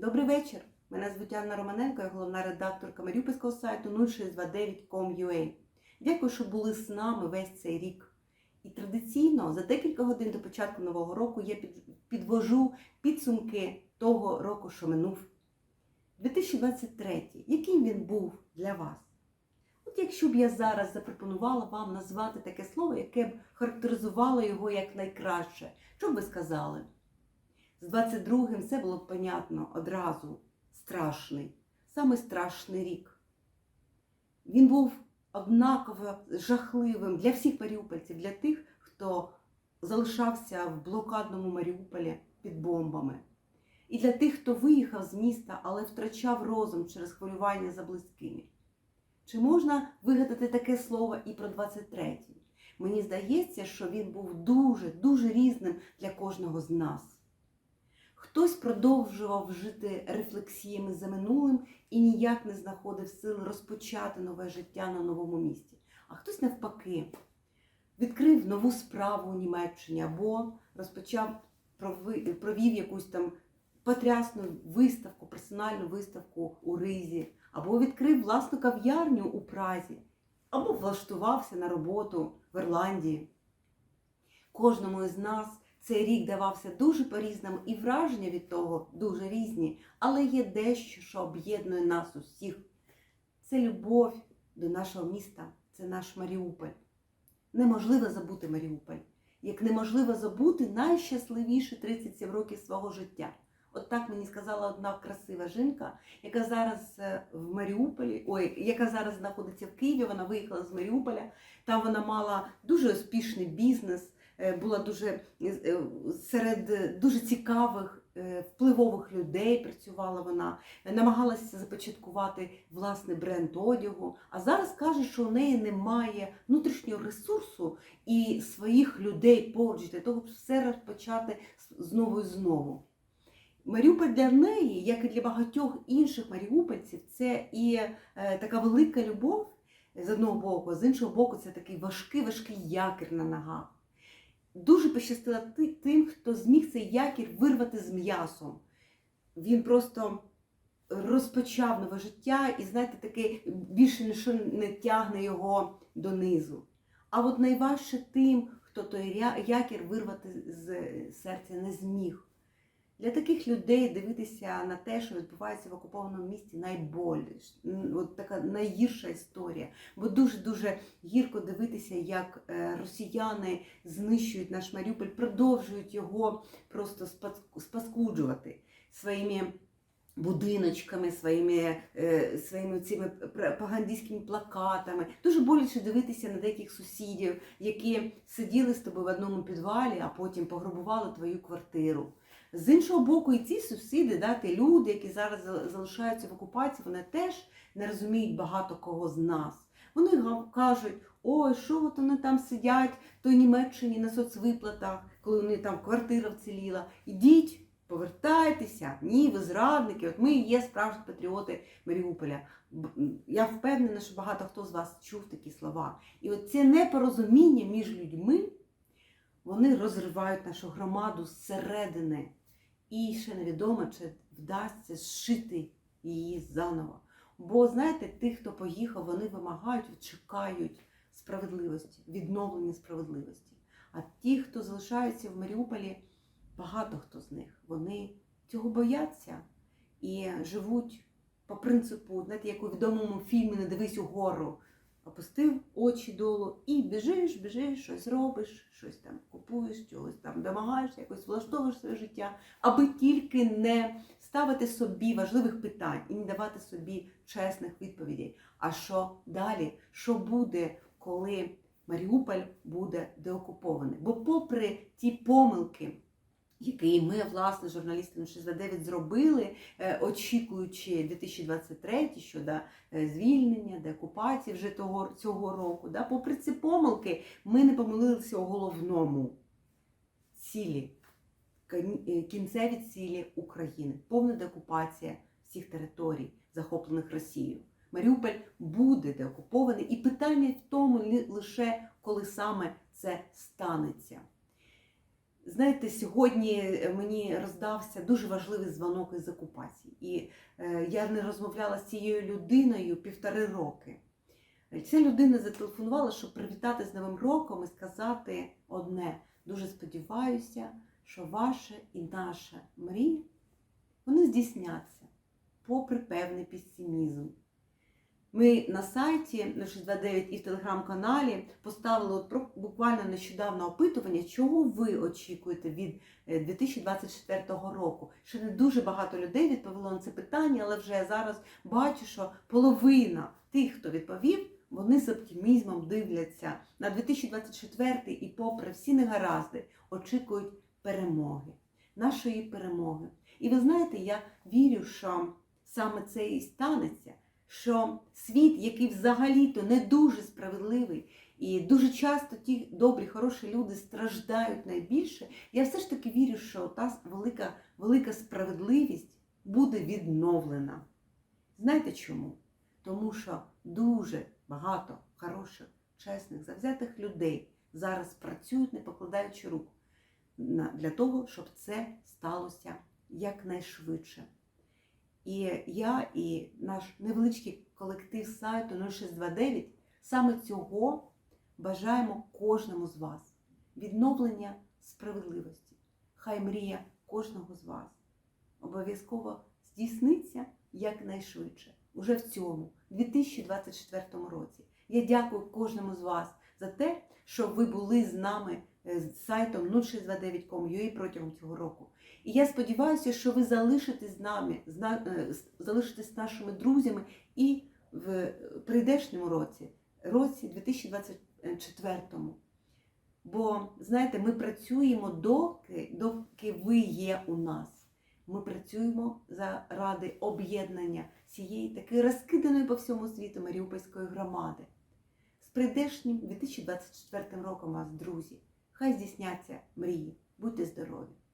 Добрий вечір. Мене звуть Анна Романенко, я головна редакторка маріупольського сайту 0629.com.ua. Дякую, що були з нами весь цей рік. І традиційно за декілька годин до початку нового року я підвожу підсумки того року, що минув. 2023. Яким він був для вас? От якщо б я зараз запропонувала вам назвати таке слово, яке б характеризувало його як найкраще, що б ви сказали? З 22-м все було понятно одразу. Страшний, саме страшний рік. Він був однаково жахливим для всіх маріупольців, для тих, хто залишався в блокадному Маріуполі під бомбами. І для тих, хто виїхав з міста, але втрачав розум через хвилювання за близькими. Чи можна вигадати таке слово і про 23-й? Мені здається, що він був дуже, дуже різним для кожного з нас. Хтось продовжував жити рефлексіями за минулим і ніяк не знаходив сили розпочати нове життя на новому місці. А хтось навпаки відкрив нову справу у Німеччині або розпочав провів якусь там потрясну виставку, персональну виставку у Ризі, або відкрив власну кав'ярню у Празі, або влаштувався на роботу в Ірландії. Кожному із нас цей рік давався дуже по-різному, і враження від того дуже різні, але є дещо, що об'єднує нас усіх. Це любов до нашого міста, це наш Маріуполь. Неможливо забути Маріуполь, як неможливо забути найщасливіші 37 років свого життя. От так мені сказала одна красива жінка, яка зараз е, в Маріуполі, ой, яка зараз знаходиться в Києві. Вона виїхала з Маріуполя. Там вона мала дуже успішний бізнес, була дуже е, серед е, дуже цікавих, е, впливових людей. Працювала вона, е, намагалася започаткувати власний бренд одягу. А зараз каже, що у неї немає внутрішнього ресурсу і своїх людей поруч для того, щоб все розпочати знову і знову. Маріуполь для неї, як і для багатьох інших маріупольців, це і е, така велика любов з одного боку, з іншого боку, це такий важкий, важкий якір на ногах. Дуже пощастило тим, хто зміг цей якір вирвати з м'ясом. Він просто розпочав нове життя і, знаєте, таке більше нічого не тягне його донизу. А от найважче тим, хто той якір вирвати з серця не зміг. Для таких людей дивитися на те, що відбувається в окупованому місті, найболіш, от така найгірша історія. Бо дуже-дуже гірко дивитися, як е, росіяни знищують наш Маріуполь, продовжують його просто спас- спаскуджувати своїми будиночками, своїми, е, своїми цими пропагандистськими плакатами. Дуже боляче дивитися на деяких сусідів, які сиділи з тобою в одному підвалі, а потім пограбували твою квартиру. З іншого боку, і ці сусіди, да, ті люди, які зараз залишаються в окупації, вони теж не розуміють багато кого з нас. Вони кажуть, ой, що от вони там сидять в той Німеччині на соцвиплатах, коли вони там квартира вціліла. Ідіть, повертайтеся. Ні, ви зрадники. От ми є справжні патріоти Маріуполя. Я впевнена, що багато хто з вас чув такі слова. І от це непорозуміння між людьми, вони розривають нашу громаду зсередини. І ще невідомо, чи вдасться зшити її заново. Бо знаєте, тих, хто поїхав, вони вимагають, чекають справедливості, відновлення справедливості. А ті, хто залишаються в Маріуполі, багато хто з них, вони цього бояться і живуть по принципу, знаєте, як у відомому фільмі Не дивись угору. Опустив очі долу і біжиш, біжиш, щось робиш, щось там купуєш, чогось там домагаєшся, якось влаштовуєш своє життя, аби тільки не ставити собі важливих питань і не давати собі чесних відповідей. А що далі? Що буде, коли Маріуполь буде деокупований? Бо, попри ті помилки, які ми, власне, журналісти 69 зробили, е, очікуючи 2023 щодо е, звільнення, деокупації вже того цього року. Да? Попри ці помилки, ми не помилилися у головному цілі, е, кінцеві цілі України, повна деокупація всіх територій, захоплених Росією. Маріуполь буде деокупований, і питання в тому лише коли саме це станеться. Знаєте, сьогодні мені роздався дуже важливий дзвонок із окупації. І е, я не розмовляла з цією людиною півтори роки. Ця людина зателефонувала, щоб привітати з Новим роком і сказати одне: дуже сподіваюся, що ваша і наша мрія вони здійсняться попри певний песимізм. Ми на сайті 0629 і в телеграм-каналі поставили от буквально нещодавно опитування, чого ви очікуєте від е, 2024 року. Ще не дуже багато людей відповіло на це питання, але вже я зараз бачу, що половина тих, хто відповів, вони з оптимізмом дивляться на 2024 і, попри всі негаразди, очікують перемоги, нашої перемоги. І ви знаєте, я вірю, що саме це і станеться що світ, який взагалі-то не дуже справедливий, і дуже часто ті добрі, хороші люди страждають найбільше, я все ж таки вірю, що та велика, велика справедливість буде відновлена. Знаєте чому? Тому що дуже багато хороших, чесних, завзятих людей зараз працюють, не покладаючи рук для того, щоб це сталося якнайшвидше. І я, і наш невеличкий колектив сайту 0629 саме цього бажаємо кожному з вас. Відновлення справедливості. Хай мрія кожного з вас обов'язково здійсниться якнайшвидше, уже в цьому 2024 році. Я дякую кожному з вас за те, що ви були з нами е, з сайтом 0629.com.ua протягом цього року. І я сподіваюся, що ви залишитесь з нами, е, залишитесь нашими друзями і в прийдешньому році, році 2024. Бо, знаєте, ми працюємо доки, доки ви є у нас. Ми працюємо заради об'єднання цієї такої розкиданої по всьому світу Маріупольської громади. З прийдешнім 2024 роком вас, друзі, хай здійсняться мрії. Будьте здорові!